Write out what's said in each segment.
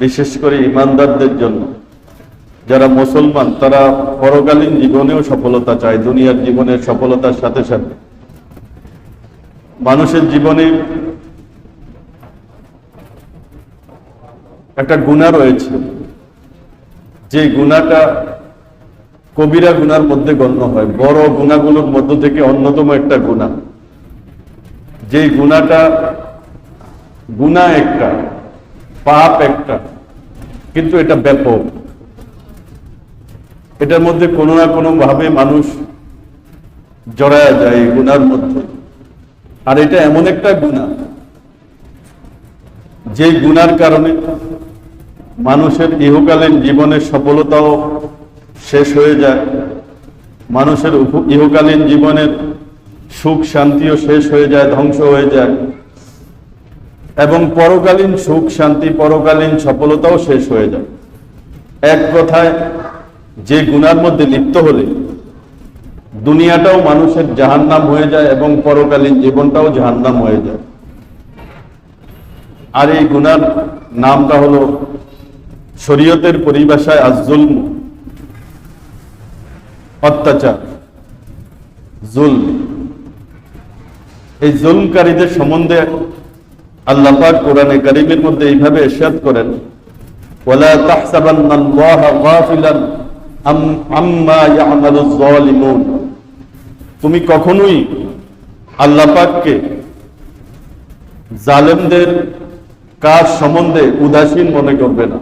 বিশেষ করে ইমানদারদের জন্য। যারা মুসলমান, তারা পরকালীন জীবনেও সফলতা চায়, দুনিয়ার জীবনের সফলতার সাথে সাথে। মানুষের জীবনে একটা গুণা রয়েছে। যে গুণাটা কবিরা গুনার মধ্যে গণ্য হয়। বড় গুণাগুলোর মধ্য থেকে অন্যতম একটা গুণা। যে গুণাটা গুণা একটা পাপ একটা। কিন্তু এটা ব্যাপক। এটার মধ্যে কোনো না কোনো ভাবে মানুষ জড়ায় যায় গুনার মধ্যে। আর এটা এমন একটা গুণা, যে গুনার কারণে মানুষের ইহকালীন জীবনের সফলতাও শেষ হয়ে যায়। মানুষের ইহকালীন জীবনের সুখ, শান্তিও শেষ হয়ে যায়, ধ্বংস হয়ে যায়। এবং পরকালীন সুখ, শান্তি, পরকালীন সফলতাও শেষ হয়ে যায়। এক কথায়, যে গুনার মধ্যে লিপ্ত হলে দুনিয়াটাও মানুষের জাহান্নাম হয়ে যায় এবং পরকালীন জীবনটাও জাহান্নাম হয়ে যায়। আর এই গুনার নামটা হলো শরীয়তের পরিভাষায় আজুলম অত্যাচার জুল এই জুলকারীদের সম্বন্ধে আল্লাহ পাক কোরআনে কারিমের মধ্যে এইভাবে এরশাদ করেন, ওয়ালা তাহসাবান্নাল্লাহা গাফিলান আম- আম্মা তুমি কখনোই আল্লাহ পাককে জালেমদের কাজ সম্বন্ধে উদাসীন মনে করবে না।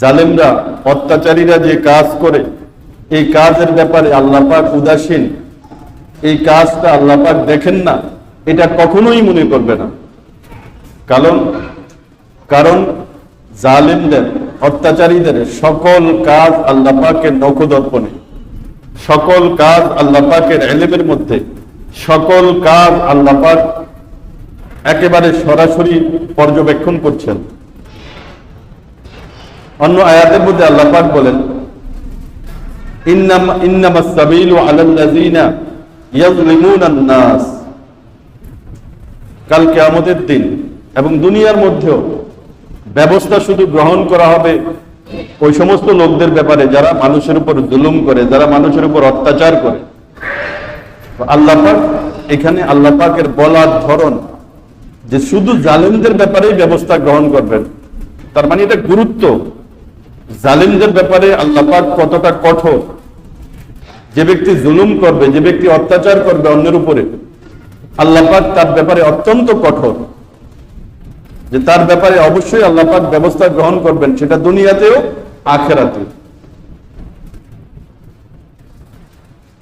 জালেমরা, অত্যাচারীরা যে কাজ করে, এই কাজের ব্যাপারে আল্লাহ পাক উদাসীন। এই কাজটা আল্লাহ পাক দেখেন না, এটা কখনোই মনে করবে না। কারণ কারণ জালিমদের, অত্যাচারীদের সকল কাজ আল্লাহ পাকের নখদর্পণে, সকল কাজ আল্লাহ পাকের এলেমের মধ্যে, সকল কাজ আল্লাহ পাক একেবারে সরাসরি পর্যবেক্ষণ করছেন। অন্য আয়াতের মধ্যে আল্লাহ পাক বলেন, ইন্নামা ইন্নামাস সাবিলু আলাল্লাযিনা ইয়াজলিমুনান নাস। কাল কিয়ামতের দিন এবং দুনিয়ার মধ্যেও ব্যবস্থা শুধু গ্রহণ করা হবে ওই সমস্ত লোকদের ব্যাপারে যারা মানুষের উপর জুলুম করে, যারা মানুষের উপর অত্যাচার করে। আল্লাহ পাক, এখানে আল্লাহ পাকের বলার ধরন যে শুধু জালেমদের ব্যাপারেই ব্যবস্থা গ্রহণ করবেন, তার মানে এটা গুরুত্ব। জালিমদের ব্যাপারে আল্লাহ পাক কতটা কঠোর। যে ব্যক্তি জুলুম করবে, যে ব্যক্তি অত্যাচার করবে অন্যের উপরে, আল্লাহ পাক তার ব্যাপারে অত্যন্ত কঠোর। যে তার ব্যাপারে অবশ্যই আল্লাহ পাক ব্যবস্থা গ্রহণ করবেন সেটা দুনিয়াতেও আখেরাতেও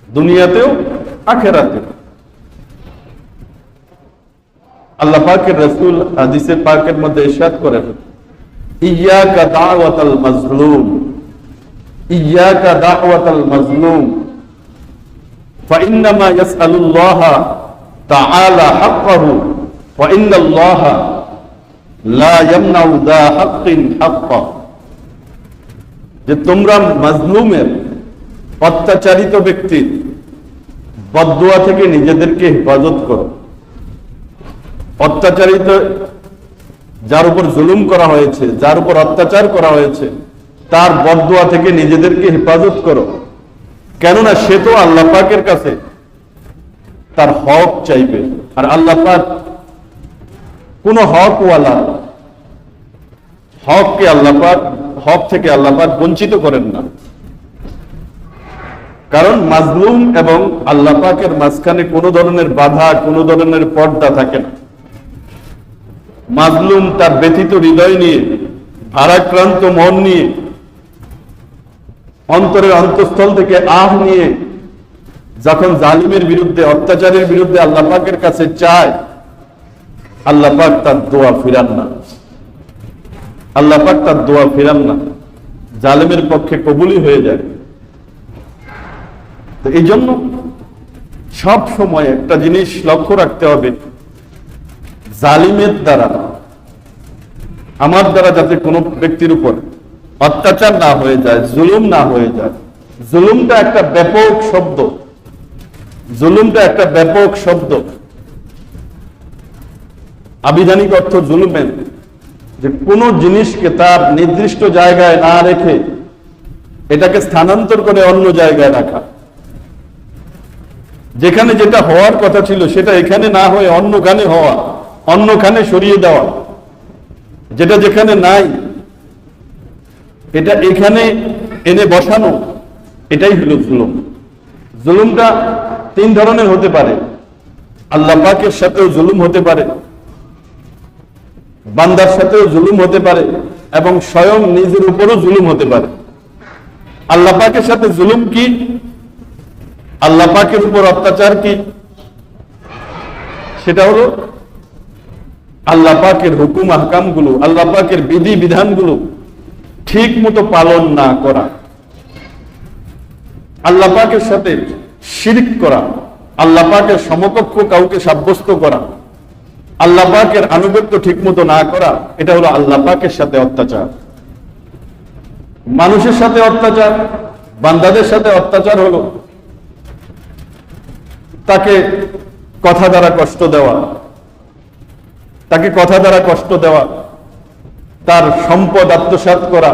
দুনিয়াতেও আখেরাতেও আল্লাহ পাকের রসুল হাদিসের পাকের মধ্যে ইরশাদ করেন ইয়াকা দাওয়াতাল মাজলুম ইয়াকা দাওয়াতাল মাজলুম فإنما يسأل الله تعالى حقه وإن الله যে তোমরা মাজলুমের, অত্যাচারিত ব্যক্তির বদুয়া থেকে নিজেদেরকে হেফাজত করো। অত্যাচারিত, যার উপর জুলুম করা হয়েছে, যার উপর অত্যাচার করা হয়েছে, তার বদুয়া থেকে নিজেদেরকে হেফাজত করো। কেননা সে তো আল্লাহ পাকের কাছে তার হক চাইবে। আর আল্লাহ পাক কোন হকওয়ালা হককে আল্লাহ পাক, হক থেকে আল্লাহ পাক বঞ্চিত করেন না। কারণ মাজলুম এবং আল্লাহ পাকের মাঝখানে কোনো ধরনের বাধা, কোনো ধরনের পর্দা থাকে না। মাজলুম তার ব্যথিত হৃদয় নিয়ে, ভারাক্রান্ত মন নিয়ে, অন্তরের অন্তঃস্থল থেকে আহ নিয়ে, যখন জালিমের বিরুদ্ধে, অত্যাচারের বিরুদ্ধে আল্লাহ পাকের কাছে চায় আল্লাহ পাক তার দোয়া ফিরান না। আল্লাহ পাক তার দোয়া ফিরান না। জালেমের পক্ষে কবুলই হয়ে যায়। তো এই জন্য সব সময় একটা জিনিস লক্ষ্য রাখতে হবে, জালিমের দ্বারা, আমার দ্বারা যাতে কোনো ব্যক্তির উপর অত্যাচার না হয়ে যায়, জুলুম না হয়ে যায়। জুলুমটা একটা ব্যাপক শব্দ। জুলুমটা একটা ব্যাপক শব্দ। আবিধানিক অর্থ জুলুমের যে কোনো জিনিসকে তার নির্দিষ্ট জায়গায় না রেখে এটাকে স্থানান্তর করে অন্য জায়গায় রাখা। যেখানে যেটা হওয়ার কথা ছিল সেটা এখানে না হয়ে অন্যখানে হওয়া, অন্যখানে সরিয়ে দেওয়া। যেটা যেখানে নাই, এটা এখানে এনে বসানো, এটাই হলো জুলুম। জুলুমটা তিন ধরনের হতে পারে। আল্লাহ পাকের সাথেও জুলুম হতে পারে। বান্দার সাথেও জুলুম হতে পারে এবং স্বয়ং নিজের উপরও জুলুম হতে পারে। আল্লাহ পাকের সাথে জুলুম কি? আল্লাহ পাকের উপর অত্যাচার কি? সেটা হলো আল্লাহ পাকের হুকুম আহকামগুলো আল্লাহ পাকের বিধি বিধানগুলো ঠিক মতো পালন না করা। আল্লাহ পাকের সাথে শিরিক করা, আল্লাহ পাকের সমকক্ষ কাউকে সাব্যস্ত করা। আল্লাহ পাকের আনুগত্য ঠিক মতো না করা, এটা হলো আল্লাহ পাকের সাথে অত্যাচার। মানুষের সাথে অত্যাচার, বান্দাদের সাথে অত্যাচার হলো। তাকে কথা দ্বারা কষ্ট দেওয়া, তাকে কথা দ্বারা কষ্ট দেওয়া, তার সম্পদ আত্মসাৎ করা,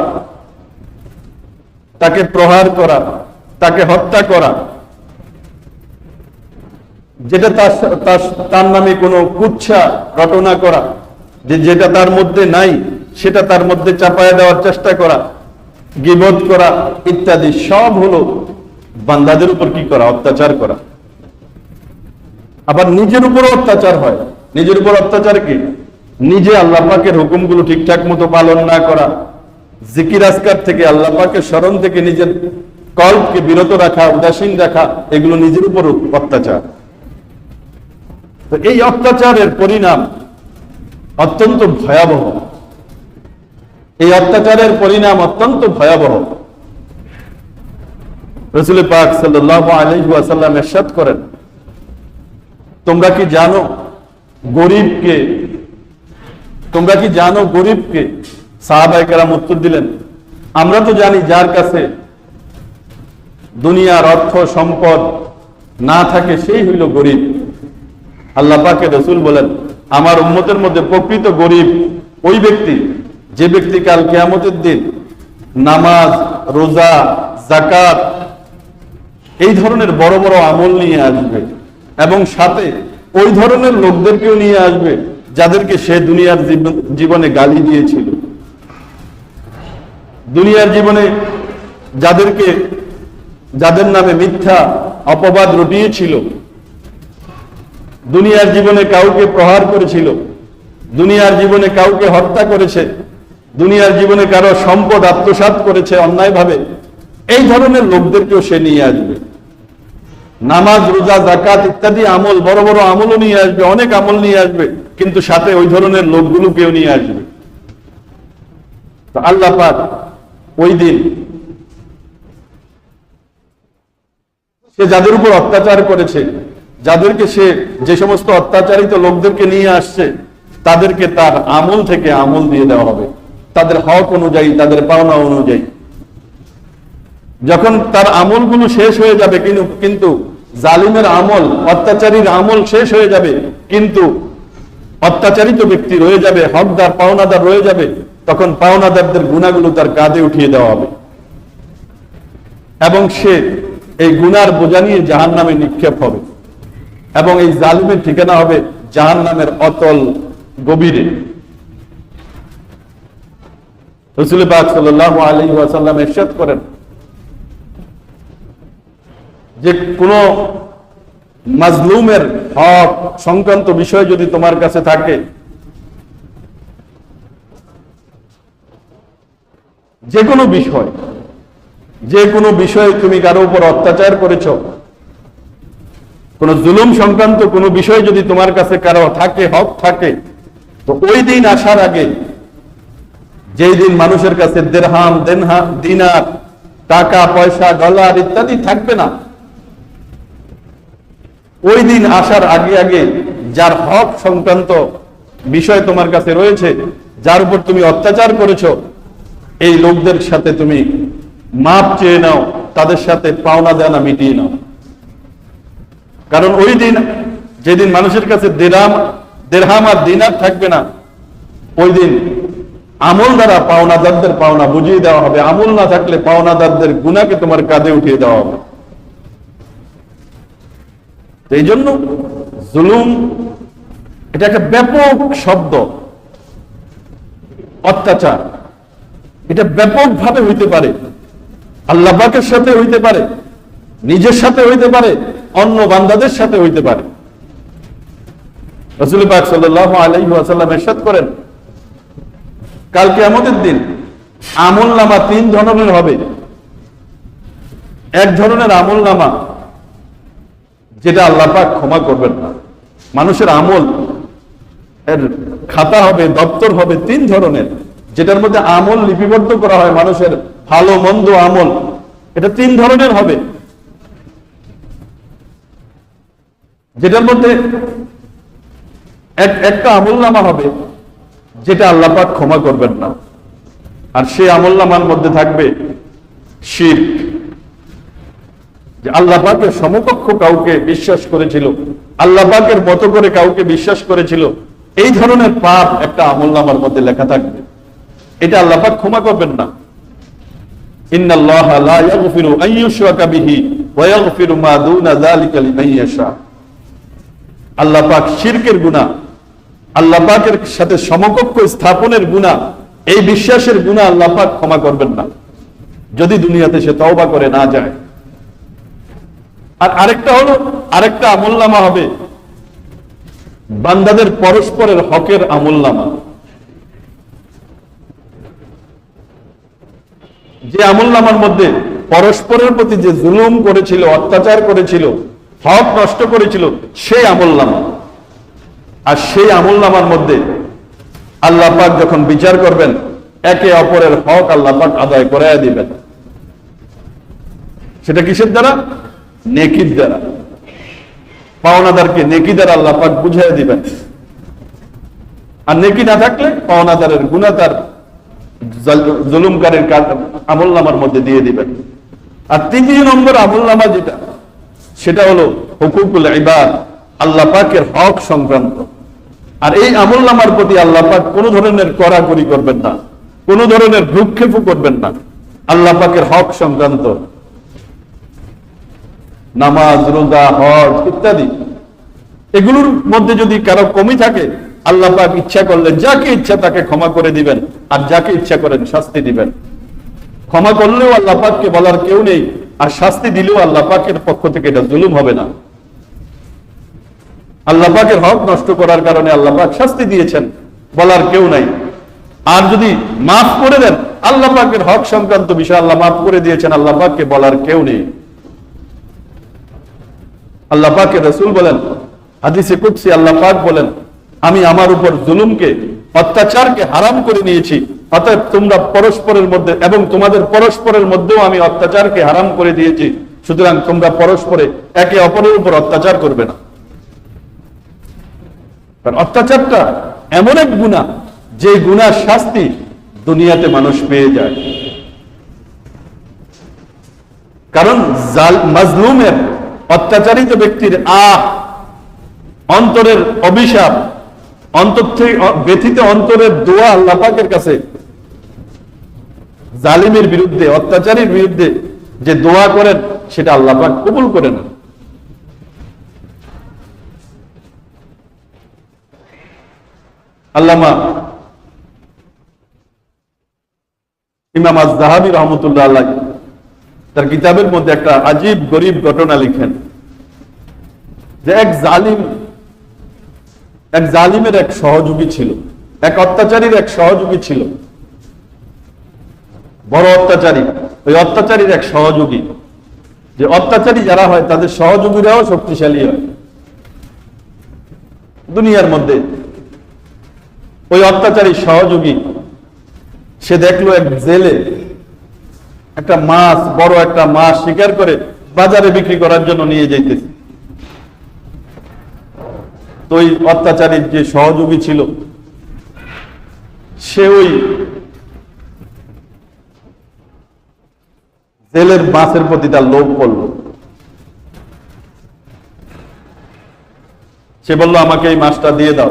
তাকে প্রহার করা, তাকে হত্যা করা যেটা তার তার- নামে কোনো কুচ্ছা রটনা করা, যে যেটা তার মধ্যে নাই, সেটা তার মধ্যে চাপায় দেওয়ার চেষ্টা করা গিবত করা ইত্যাদি সব হলো বান্দাদের উপর কি করা, অত্যাচার করা। আবার নিজের উপর অত্যাচার হয়। নিজের উপর অত্যাচার কি? নিজে আল্লাহ পাকের হুকুমগুলো ঠিকঠাক মতো পালন না করা। জিকির আসকার থেকে আল্লাহ পাকের স্মরণ থেকে নিজের কল্পকে বিরত রাখা, উদাসীন রাখা, এগুলো নিজের উপর অত্যাচার। তো এই অত্যাচারের পরিণাম অত্যন্ত ভয়াবহ। এই অত্যাচারের পরিণাম অত্যন্ত ভয়াবহ। রসুল পাক আলহাসাল্লাম এরশাদ করেন, তোমরা কি জানো গরিবকে, তোমরা কি জানো গরিবকে? সাহাবাই কেরাম উত্তর দিলেন, আমরা তো জানি যার কাছে দুনিয়ার অর্থ সম্পদ না থাকে, সেই হইল গরিব। আল্লাহ পাকে রসুল বলেন, আমার উম্মতের মধ্যে প্রকৃত গরিব ওই ব্যক্তি, যে ব্যক্তি কাল কেয়ামতের দিন নামাজ, রোজা জাকাত এই ধরনের বড় বড় আমল নিয়ে আসবে এবং সাথে ওই ধরনের লোকদেরকেও নিয়ে আসবে যাদেরকে সে দুনিয়ার জীবনে গালি দিয়েছিল। দুনিয়ার জীবনে যাদেরকে, যাদের নামে মিথ্যা, অপবাদ রটিয়েছিল দুনিয়ার জীবনে কাউকে প্রহার করেছিল, দুনিয়ার জীবনে কাউকে হত্যা করেছে, দুনিয়ার জীবনে কারও সম্পদ আত্মসাৎ করেছে অন্যায়ভাবে, এই ধরনের লোকদেরকেও সে নিয়ে আসবে। নামাজ, রোজা জাকাত ইত্যাদি আমল, বড় বড় আমলও নিয়ে আসবে, অনেক আমল নিয়ে আসবে, কিন্তু সাথে ওই ধরনের লোকগুলোকেও নিয়ে আসবে। আল্লাহ পাক ওই দিন সে যাদের উপর অত্যাচার করেছে যাদেরকে সে যে সমস্ত অত্যাচারিত লোকদেরকে নিয়ে আসছে, তাদেরকে তার আমল থেকে আমল দিয়ে দেওয়া হবে। তাদের হক অনুযায়ী, তাদের পাওনা অনুযায়ী। যখন তার আমলগুলো শেষ হয়ে যাবে কিন্তু জালিমের আমল, অত্যাচারীর আমল শেষ হয়ে যাবে, কিন্তু অত্যাচারিত ব্যক্তি রয়ে যাবে, হকদার, পাওনাদার রয়ে যাবে, তখন পাওনাদারদের গুণাগুলো তার কাঁধে উঠিয়ে দেওয়া হবে। এবং সে এই গুনার বোঝা নিয়ে জাহান নামে নিক্ষেপ হবে। এবং এই জালিমের ঠিকানা হবে জাহান নামের অতল গভীরে। করেন যে কোন মাজলুমের হক সংক্রান্ত বিষয় যদি তোমার কাছে থাকে, যে কোনো বিষয়, যে কোনো বিষয়ে তুমি কারও উপর অত্যাচার করেছ কোন জুলুম সংক্রান্ত কোনো বিষয় যদি তোমার কাছে কারও থাকে, হক থাকে, তো ওই দিন আসার আগে যেই দিন মানুষের কাছে দেড়হাম, দেনহা, দিনার, টাকা, পয়সা, ডলার ইত্যাদি থাকবে না, ওই দিন আসার আগে আগে যার হক সংক্রান্ত বিষয় তোমার কাছে রয়েছে, যার উপর তুমি অত্যাচার করেছ, এই লোকদের সাথে তুমি মাপ চেয়ে নাও, তাদের সাথে পাওনা দেনা মিটিয়ে নাও। কারণ ওই দিন, যেদিন মানুষের কাছে দেরাম, দেড়হাম আর দিনার থাকবে না, ওই দিন আমল দ্বারা পাওনাদারদের পাওনা বুঝিয়ে দেওয়া হবে। আমল না থাকলে পাওনাদারদের গুণাকে তোমার কাঁধে উঠিয়ে দেওয়া হবে। এই জন্য জুলুম, এটা একটা ব্যাপক শব্দ, অত্যাচার। এটা ব্যাপকভাবে হইতে পারে। আল্লাহ পাকের সাথে হইতে পারে, নিজের সাথে হইতে পারে। অন্য বান্দাদের সাথে হইতে পারে। করেন কালকে আমাদের দিন আমল নামা তিন ধরনের হবে। এক ধরনের আমল নামা যেটা আল্লাহ পাক ক্ষমা করবেন না। মানুষের আমল এর খাতা হবে, দপ্তর হবে তিন ধরনের, যেটার মধ্যে আমল লিপিবদ্ধ করা হয় মানুষের ভালো মন্দ আমল। এটা তিন ধরনের হবে। যেটার মধ্যে একটা আমল নামা হবে, যেটা আল্লাহ পাক ক্ষমা করবেন না। আর সেই আমল নামার মধ্যে থাকবে শির যে আল্লাহ পাকের সমকক্ষ কাউকে বিশ্বাস করেছিল, আল্লাহ পাকের মতো করে কাউকে বিশ্বাস করেছিল, এই ধরনের পাপ একটা আমল নামার মধ্যে লেখা থাকবে। এটা আল্লাহ পাক ক্ষমা করবেন না। ইন্নাল্লাহ লা ইয়াগফিরু আন ইউশরাকা বিহি ওয়া ইয়াগফিরু মা দুনা যালিকা লিমান ইয়াশা। আল্লাহ পাক শিরকের গুনাহ, আল্লাহ পাকের সাথে সমকক্ষ স্থাপনের গুনাহ, এই বিশ্বাসের গুনাহ আল্লাহ পাক ক্ষমা করবেন না। যদি দুনিয়াতে সে তওবা করে না যায়। আর আরেকটা হলো, আরেকটা আমলনামা হবে। বান্দাদের পরস্পরের হকের আমলনামা। যে আমলনামার মধ্যে পরস্পরের প্রতি যে জুলুম করেছিল, অত্যাচার করেছিল হক নষ্ট করেছিল, সেই আমলনামা আর সেই আমলনামার মধ্যে আল্লাহ পাক যখন বিচার করবেন, একে অপরের হক আল্লাহ পাক আদায় করাইয়া দিবেন। সেটা কিসের দ্বারা? নেকির দ্বারা। পাওনাদারকে নেকি দ্বারা আল্লাহ পাক বুঝাই দিবেন। আর নেকি না থাকলে পাওনাদারের গুণা তার জুলুমকারীর আমল নামার মধ্যে দিয়ে দিবেন। আর তৃতীয় নম্বর আমল নামা যেটা সেটা হলো হুকুকুল ইবাদ, আল্লাহ পাকের হক সংক্রান্ত। আর এই আমল নামার প্রতি আল্লাহ পাক কোন ধরনের কড়াকড়ি করবেন না, কোন ধরনের ভ্রুক্ষেপও করবেন না। আল্লাহ পাকের হক সংক্রান্ত। নামাজ, রোজা, হজ ইত্যাদি। এগুলোর মধ্যে যদি কারও কমি থাকে, আল্লাহ পাক ইচ্ছা করলে যাকে ইচ্ছা তাকে ক্ষমা করে দিবেন, আর যাকে ইচ্ছা করেন শাস্তি দিবেন। ক্ষমা করলেও আল্লাহ পাককে বলার কেউ নেই। আর শাস্তি দিলেও আল্লাহ পাকের পক্ষ থেকে এটা জুলুম হবে না। আল্লাহ পাকের হক নষ্ট করার কারণে আল্লাহ পাক শাস্তি দিয়েছেন, বলার কেউ নাই। আর যদি মাফ করে দেন, আল্লাহ পাকের হক সংক্রান্ত বিষয় আল্লাহ মাফ করে দিয়েছেন, আল্লাহ পাককে বলার কেউ নেই। আল্লাহ পাকের রসুল বলেন, হাদিসে কুৎসি আল্লাহ পাক বলেন, আমি আমার উপর জুলুমকে অত্যাচারকে হারাম করে নিয়েছি। অতএব তোমরা পরস্পরের মধ্যে এবং তোমাদের পরস্পরের মধ্যেও আমি অত্যাচারকে হারাম করে দিয়েছি। সুতরাং তোমরা পরস্পরে একে অপরের উপর অত্যাচার করবে না। অত্যাচারটা এমন এক গুণা, যে গুণার শাস্তি দুনিয়াতে মানুষ পেয়ে যায়। কারণ মাজলুমের, অত্যাচারিত ব্যক্তির আহ, অন্তরের অভিশাপ অন্তর ব্যথিত অন্তরের দোয়া আল্লাপাকের কাছে। জালিমের বিরুদ্ধে, অত্যাচারীর বিরুদ্ধে যে দোয়া করেন, সেটা আল্লাপাক কবুল করে না আল্লামা ইমাম আজ জাহাবি রহমতুল্লাহ আল্লাহ তার কিতাবের মধ্যে একটা আজীব গরিব ঘটনা লিখেন যে এক জালিম এক জালিমের এক সহযোগী ছিল, এক অত্যাচারীর এক সহযোগী ছিল। বড় অত্যাচারী, ওই অত্যাচারীর এক সহযোগী। যে অত্যাচারী যারা হয়, তাদের সহযোগীরাও শক্তিশালী হয়। দুনিয়ার মধ্যে ওই অত্যাচারী সহযোগী, সে দেখল এক জেলে একটা মাছ, বড় একটা মাছ শিকার করে বাজারে বিক্রি করার জন্য নিয়ে যাইতেছে। তো ওই অত্যাচারীর যে সহযোগী ছিল, সে ওই জেলের মাছের প্রতি তার লোভ পড়ল সে বলল, আমাকে এই মাছটা দিয়ে দাও।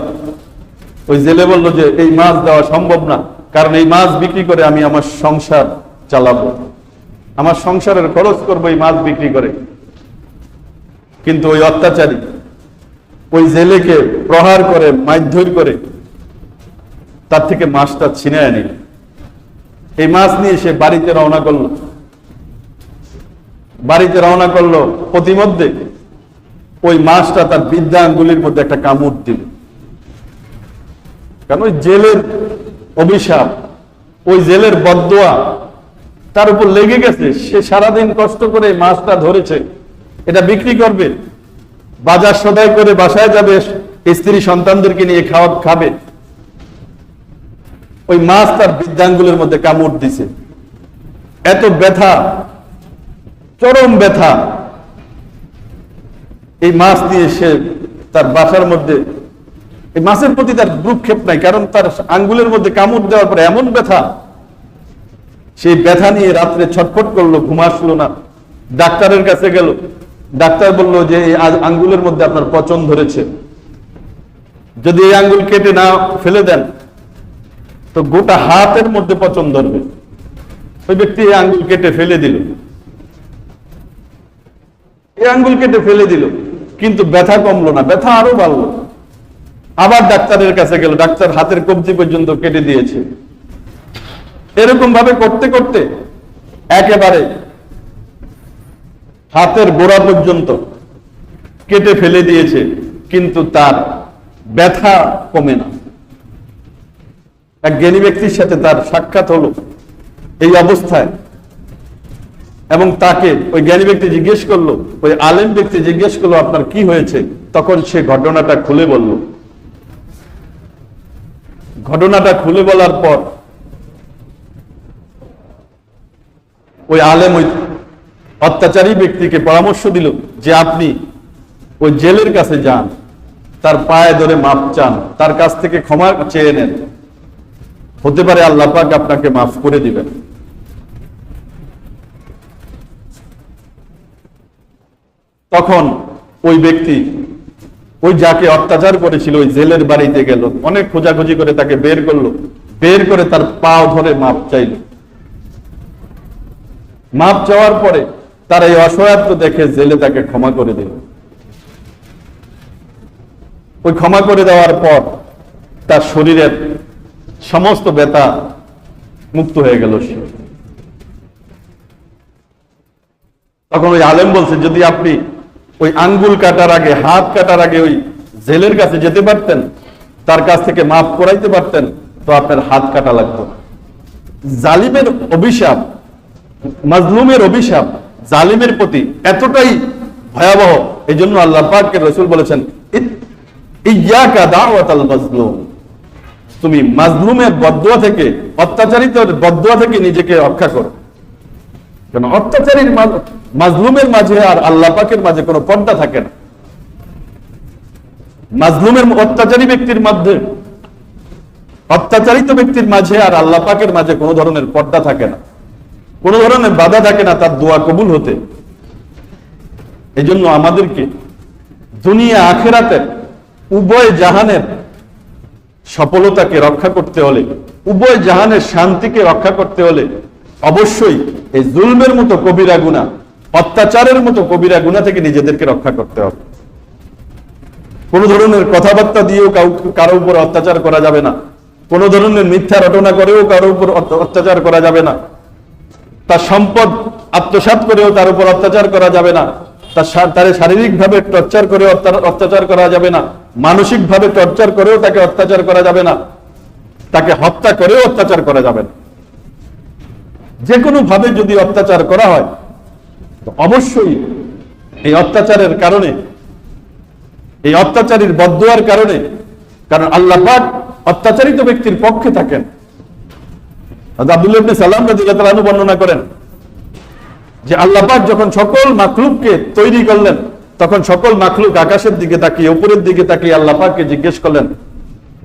ওই জেলে বলল যে, এই মাছ দেওয়া সম্ভব না, কারণ এই মাছ বিক্রি করে আমি আমার সংসার চালাবো। আমার সংসারের খরচ করব এই মাছ বিক্রি করে। কিন্তু ওই অত্যাচারী ওই জেলেকে প্রহার করে, মারধর করে, তার থেকে মাছটা ছিনে আনি। এই মাছ নিয়ে সে বাড়িতে রওনা করল। বাড়িতে রওনা করল প্রতিমধ্যে ওই মাছটা তার বিদ্যাঙ্গুলির মধ্যে একটা কামড় দিল। কারণ ওই জেলের অভিশাপ, ওই জেলের বদোয়া তার উপর লেগে গেছে। সে সারাদিন কষ্ট করে মাছটা ধরেছে। এটা বিক্রি করবে। বাজার সদাই করে বাসায় যাবে, স্ত্রী সন্তানদেরকে নিয়ে খাওয়া খাবে। ওই মাছ তার বৃদ্ধাঙ্গুলের মধ্যে কামড় দিছে। এত ব্যথা, চরম ব্যথা। এই মাছ দিয়ে সে তার বাসার মধ্যে, এই মাছের প্রতি তার ভ্রুক্ষেপ নাই, কারণ তার আঙ্গুলের মধ্যে কামড় দেওয়ার পরে এমন ব্যথা। সেই ব্যথা নিয়ে রাত্রে ছটফট করল, ঘুম আসলো না। ডাক্তারের কাছে গেল। ডাক্তার বলল যে এই আঙ্গুলের মধ্যে আপনার পচন ধরেছে। যদি এই আঙ্গুল কেটে না ফেলে দেন, তো গোটা হাতের মধ্যে পচন ধরবে। ওই ব্যক্তি এই আঙ্গুল কেটে ফেলে দিল। এই আঙ্গুল কেটে ফেলে দিল, কিন্তু ব্যথা কমলো না, ব্যথা আরও বাড়লো। আবার ডাক্তারের কাছে গেল, ডাক্তার হাতের কবজি পর্যন্ত কেটে দিয়েছে। এরকম ভাবে করতে করতে একেবারে হাতের গোড়া পর্যন্ত কেটে ফেলে দিয়েছে, কিন্তু তার ব্যথা কমে না। এক জ্ঞানী ব্যক্তির সাথে তার সাক্ষাৎ হলো এই অবস্থায় এবং তাকে ওই জ্ঞানী ব্যক্তি জিজ্ঞেস করল, ওই আলেম ব্যক্তি জিজ্ঞেস করল, আপনার কি হয়েছে? তখন সে ঘটনাটা খুলে বলল। ঘটনাটা খুলে বলার পর ওই আলেম ওই অত্যাচারী ব্যক্তিকে পরামর্শ দিল যে আপনি ওই জেলের কাছে যান, তার পায়ে ধরে মাপ চান, তার কাছ থেকে ক্ষমা চেয়ে নেন। হতে পারে আল্লাহ পাক আপনাকে মাফ করে দিবেন। তখন ওই ব্যক্তি ওই যাকে অত্যাচার করেছিল ওই জেলের বাড়িতে গেল, অনেক খোঁজাখুঁজি করে তাকে বের করল, বের করে তার পাও ধরে মাপ চাইল। মাপ চাওয়ার পরে তার এই অসহায়ত্ব দেখে জেলে তাকে ক্ষমা করে দিল। ওই ক্ষমা করে দেওয়ার পর তার শরীরের সমস্ত ব্যথা মুক্ত হয়ে গেল সে। তখন ওই আলেম বলছে, যদি আপনি ওই আঙ্গুল কাটার আগে, হাত কাটার আগে ওই জেলের কাছে যেতে পারতেন, তার কাছ থেকে মাফ করাইতে পারতেন, তো আপনার হাত কাটা লাগতো। জালিমের অভিশাপ, মাজলুমের অভিশাপ জালিমের প্রতি এতটাই ভয়াবহ এই জন্য আল্লাহ পাককে রসুল বলেছেন তুমি মাজলুমের বদুয়া থেকে অত্যাচারিত বদুয়া থেকে নিজেকে রক্ষা করো। কেন? অত্যাচারীর মাজলুমের মাঝে আর আল্লাহ পাকের মাঝে কোনো পর্দা থাকে না। মাজলুমের অত্যাচারী ব্যক্তির মধ্যে, অত্যাচারিত ব্যক্তির মাঝে আর আল্লাহ পাকের মাঝে কোনো ধরনের পর্দা থাকে না। কোনো ধরনের বাধা থাকে না তার দোয়া কবুল হতে। এই জন্য আমাদেরকে দুনিয়া আখেরাতের উভয় জাহানের সফলতাকে রক্ষা করতে হলে, উভয় জাহানের শান্তিকে রক্ষা করতে হলে অবশ্যই এই জুলমের মতো কবিরা গুণা অত্যাচারের মতো কবিরা গুণা থেকে নিজেদেরকে রক্ষা করতে হবে। কোন ধরনের কথাবার্তা দিয়েও কারও উপর অত্যাচার করা যাবে না। কোন ধরনের মিথ্যা রটনা করেও কারও উপর অত্যাচার করা যাবে না। তার সম্পদ আত্মসাৎ করেও তার উপর অত্যাচার করা যাবে না। তার শা- তার শারীরিকভাবে টর্চার করে অত্যাচার করা যাবে না। মানসিকভাবে টর্চার করেও তাকে অত্যাচার করা যাবে না। তাকে হত্যা করেও অত্যাচার করা যাবে না। যে কোনো ভাবে যদি অত্যাচার করা হয় অবশ্যই এই অত্যাচারের কারণে, এই অত্যাচারীর বদুয়ার কারণে, কারণ আল্লাহ পাক অত্যাচারিত ব্যক্তির পক্ষে থাকেন। আব্দুল্লাহ সালাম বর্ণনা করেন যে যখন সকল তৈরি করলেন, তখন সকল আকাশের দিকে তাকিয়ে, উপরের দিকে তাকিয়ে জিজ্ঞেস করলেন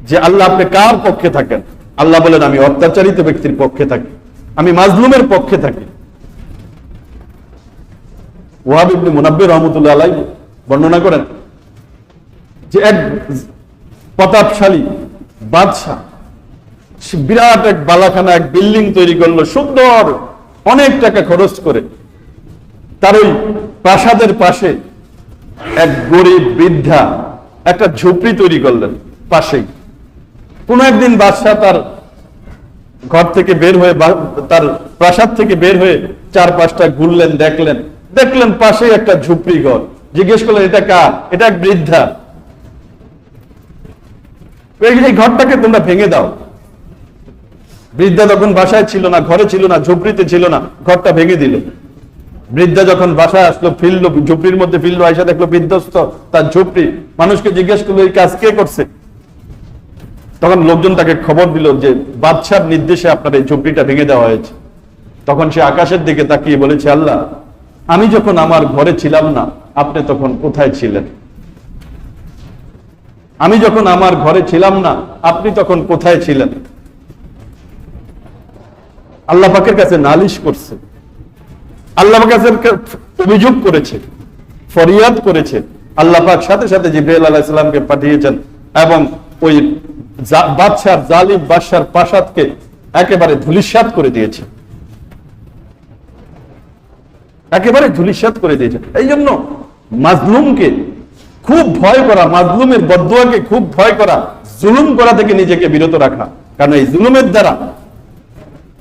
যে, আল্লাহ আপনি কার পক্ষে থাকেন? আল্লাহ বলেন, আমি অত্যাচারিত ব্যক্তির পক্ষে থাকি। আমি মাজলুমের পক্ষে থাকি। ওয়াহাব মুনাব্বির রহমতুল্লাহ আলাই বর্ণনা করেন যে, এক প্রতাপশালী বাদশাহ বিরাট এক বালাখানা, এক বিল্ডিং তৈরি করল সুন্দর অনেক টাকা খরচ করে। তার ওই প্রাসাদের পাশে এক গরিব বৃদ্ধা একটা ঝুপড়ি তৈরি করলেন পাশেই। কোন একদিন বাদশাহ তার ঘর থেকে বের হয়ে তার প্রাসাদ থেকে বের হয়ে চার পাঁচটা ঘুরলেন, দেখলেন। দেখলেন পাশেই একটা ঝুপড়ি ঘর। জিজ্ঞেস করলেন, এটা কার? এটা এক বৃদ্ধা। এই ঘরটাকে তোমরা ভেঙে দাও। বৃদ্ধা তখন বাসায় ছিল না, ঘরে ছিল না, ঝুপড়িতে ছিল না, ঘরটা ভেঙে দিল। বৃদ্ধা যখন বাসায় আসলো, ফিরলো, ঝুপড়ির মধ্যে ফিরলো আয়সা দেখল বিধ্বস্ত তার ঝুপড়ি। মানুষকে জিজ্ঞেস করল, এই কাজ কে করছে? তখন লোকজন তাকে খবর দিল যে, বাদশার নির্দেশে আপনার এই ঝুপড়িটা ভেঙে দেওয়া হয়েছে। তখন সে আকাশের দিকে তাকিয়ে বলেছে, আল্লাহ, আমি যখন আমার ঘরে ছিলাম না, আপনি তখন কোথায় ছিলেন? আমি যখন আমার ঘরে ছিলাম না, আপনি তখন কোথায় ছিলেন? আল্লাহ পাকের কাছে নালিশ করছে। আল্লাহ পাকের অভিযোগ করেছে, ফরিয়াদ করেছে। আল্লাহ পাক সাথে সাথে জিব্রাইল আলাইহিস সালামকে পাঠিয়েছেন এবং ওই বাদশার জালিম বাদশার প্রাসাদকে একেবারে ধুলিস্যাৎ করে দিয়েছে। একেবারে ধুলিস্যাৎ করে দিয়েছে। এই জন্য মাজলুমকে খুব ভয় করা, মাজলুমের বদুয়াকে খুব ভয় করা, জুলুম করা থেকে নিজেকে বিরত রাখা। কারণ এই জুলুমের দ্বারা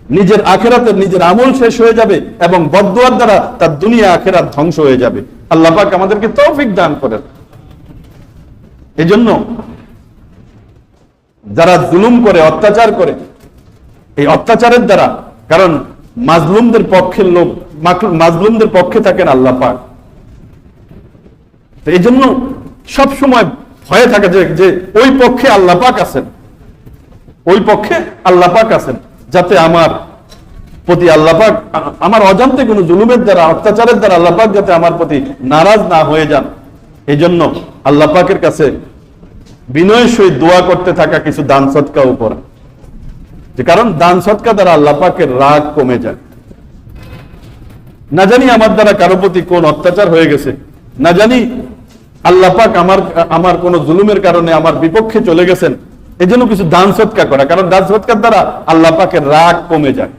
নিজের আখেরাতের নিজের আমল শেষ হয়ে যাবে এবং বদুয়ার দ্বারা তার দুনিয়া আখেরাত ধ্বংস হয়ে যাবে। আল্লাহ পাক আমাদেরকে তৌফিক দান করেন। এজন্য যারা জুলুম করে, অত্যাচার করে, এই অত্যাচারের দ্বারা, কারণ মাজলুমদের পক্ষের লোক মাজলুমদের পক্ষে থাকেন আল্লাহ পাক। এই জন্য সবসময় ভয়ে থাকে যে ওই পক্ষে আল্লাহ পাক আছেন। ওই পক্ষে আল্লাহ পাক আছেন। যাতে আমার প্রতি আল্লাহ পাক আ- আমার অজান্তে কোনো জুলুমের দ্বারা, অত্যাচারের দ্বারা আল্লাহ পাক যাতে আমার প্রতি নারাজ না হয়ে যান। এই জন্য আল্লাহ পাকের কাছে বিনয়ের সহিত দোয়া করতে থাকা কিছু দান সৎকা উপর যে কারণ দান সৎকা দ্বারা আল্লাহ পাকের রাগ কমে যায়। না জানি আমার দ্বারা কারও প্রতি কোন অত্যাচার হয়ে গেছে। না জানি আল্লাহ পাক আমার আমার কোন জুলুমের কারণে আমার বিপক্ষে চলে গেছেন। এই জন্য কিছু দান সৎকার করা। কারণ দান সৎকার দ্বারা আল্লাহ পাকের রাগ কমে যায়।